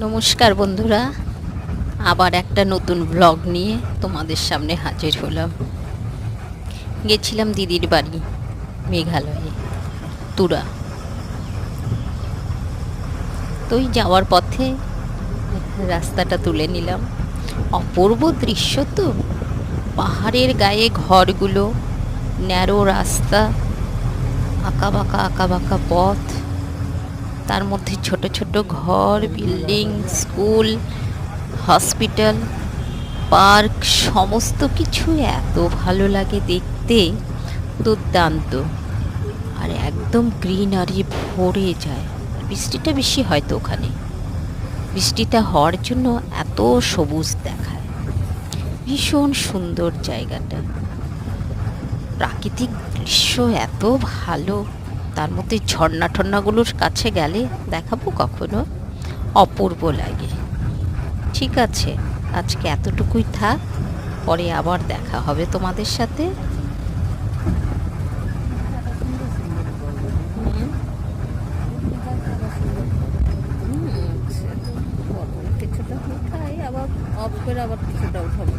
নমস্কার বন্ধুরা, আবার একটা নতুন ব্লগ নিয়ে তোমাদের সামনে হাজির হলাম। গেছিলাম দিদির বাড়ি, মেঘালয়ে, তুরা। তো ওই যাওয়ার পথে রাস্তাটা তুলে নিলাম। অপূর্ব দৃশ্য তো, পাহাড়ের গায়ে ঘরগুলো, ন্যারো রাস্তা, আঁকা বাঁকা আঁকা বাঁকা পথ। তার মধ্যে ছোট ছোট ঘর, বিল্ডিং, স্কুল, হসপিটাল, পার্ক, সমস্ত কিছু এত ভালো লাগে দেখতে, দুর্দান্ত। আর একদম গ্রিনারি ভরে যায়। বৃষ্টিটা বেশি হয়তো ওখানে। বৃষ্টিটা হওয়ার জন্য এত সবুজ দেখায়। ভীষণ সুন্দর জায়গাটা। প্রাকৃতিক দৃশ্য এত ভালো। তার মধ্যে ঝর্ণা টর্নাগুলোর কাছে গেলে দেখাবো কখনো অপূর্ব লাগে ঠিক আছে আজকে এতটুকুই থাক পরে আবার দেখা হবে তোমাদের সাথে আবার অফ করে আবার কিছুটা উঠাবো